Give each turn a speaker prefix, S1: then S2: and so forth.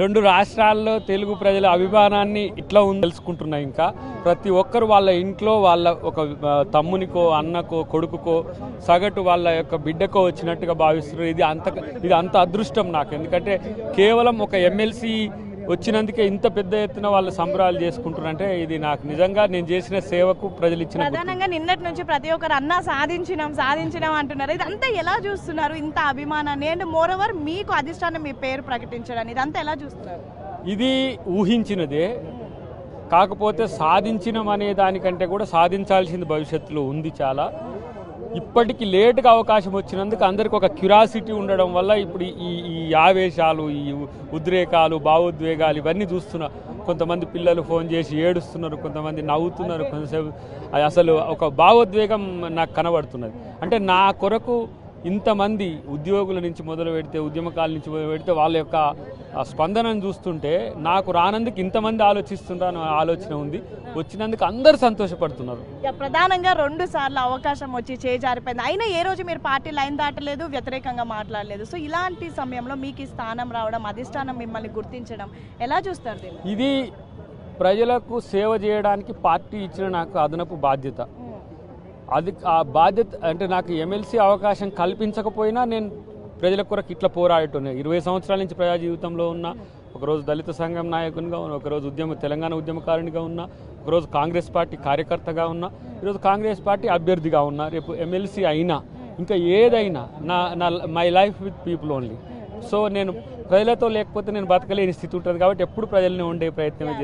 S1: రెండు రాష్ట్రాల్లో తెలుగు ప్రజల అభిమానాన్ని ఇట్లా ఉంది తెలుసుకుంటున్నాయి ఇంకా. ప్రతి ఒక్కరు వాళ్ళ ఇంట్లో వాళ్ళ ఒక తమ్మునికో అన్నకో కొడుకుకో సగటు వాళ్ళ యొక్క బిడ్డకో వచ్చినట్టుగా భావిస్తున్నారు. ఇది అంత ఇది అంత అదృష్టం నాకు. ఎందుకంటే కేవలం ఒక ఎమ్మెల్సీ వచ్చినందుకే ఇంత పెద్ద ఎత్తున వాళ్ళు సంబరాలు చేసుకుంటున్నారంటే ఇది నాకు నిజంగా నేను చేసిన సేవకు ప్రజలు ఇచ్చిన.
S2: ప్రధానంగా నిన్నటి నుంచి ప్రతి ఒక్కరు అన్నా సాధించినాం సాధించినాం అంటున్నారు. ఇదంతా ఎలా చూస్తున్నారు ఇంత అభిమానాన్ని? అండ్ మోర్ ఓవర్ మీకు అధిష్టానం మీ పేరు ప్రకటించడానికి ఇదంతా ఎలా చూస్తున్నారు?
S1: ఇది ఊహించినదే. కాకపోతే సాధించినం అనే దానికంటే కూడా సాధించాల్సింది భవిష్యత్తులో ఉంది చాలా. ఇప్పటికి లేటుగా అవకాశం వచ్చినందుకు అందరికి ఒక క్యూరాసిటీ ఉండడం వల్ల ఇప్పుడు ఈ ఈ ఆవేశాలు ఈ ఉద్రేకాలు భావోద్వేగాలు ఇవన్నీ చూస్తున్నా కొంతమంది పిల్లలు ఫోన్ చేసి ఏడుస్తున్నారు కొంతమంది నవ్వుతున్నారు కొంతసేపు అది అసలు ఒక భావోద్వేగం నాకు కనబడుతున్నది. అంటే నా కొరకు ఇంతమంది ఉద్యోగుల నుంచి మొదలు పెడితే ఉద్యమకాల నుంచి మొదలు పెడితే వాళ్ళ యొక్క స్పందనను చూస్తుంటే నాకు రానందుకు ఇంతమంది ఆలోచిస్తుంటారు ఆలోచన ఉంది. వచ్చినందుకు అందరు సంతోషపడుతున్నారు.
S2: ప్రధానంగా రెండు సార్లు అవకాశం వచ్చి చేజారిపోయింది. అయినా ఏ రోజు మీరు పార్టీ లైన్ దాటలేదు వ్యతిరేకంగా మాట్లాడలేదు. సో ఇలాంటి సమయంలో మీకు ఈ స్థానం రావడం అధిష్టానం మిమ్మల్ని గుర్తించడం ఎలా చూస్తారు
S1: ఇది ప్రజలకు సేవ చేయడానికి పార్టీ ఇచ్చిన నాకు అదనపు బాధ్యత. అది ఆ బాధ్యత అంటే నాకు ఎమ్మెల్సీ అవకాశం కల్పించకపోయినా నేను ప్రజల కొరకు ఇట్లా పోరాడుతున్నాను ఇరవై సంవత్సరాల నుంచి ప్రజా జీవితంలో ఉన్న ఒకరోజు దళిత సంఘం నాయకునిగా ఉన్నా ఒకరోజు ఉద్యమ తెలంగాణ ఉద్యమకారునిగా ఉన్నా ఒకరోజు కాంగ్రెస్ పార్టీ కార్యకర్తగా ఉన్నా ఈరోజు కాంగ్రెస్ పార్టీ అభ్యర్థిగా ఉన్నా రేపు ఎమ్మెల్సీ అయినా ఇంకా ఏదైనా నా నా my life with people only so నేను ప్రజలతో లేకపోతే నేను బతకలేని స్థితి ఉంటుంది కాబట్టి ఎప్పుడు ప్రజల్ని ఉండే ప్రయత్నం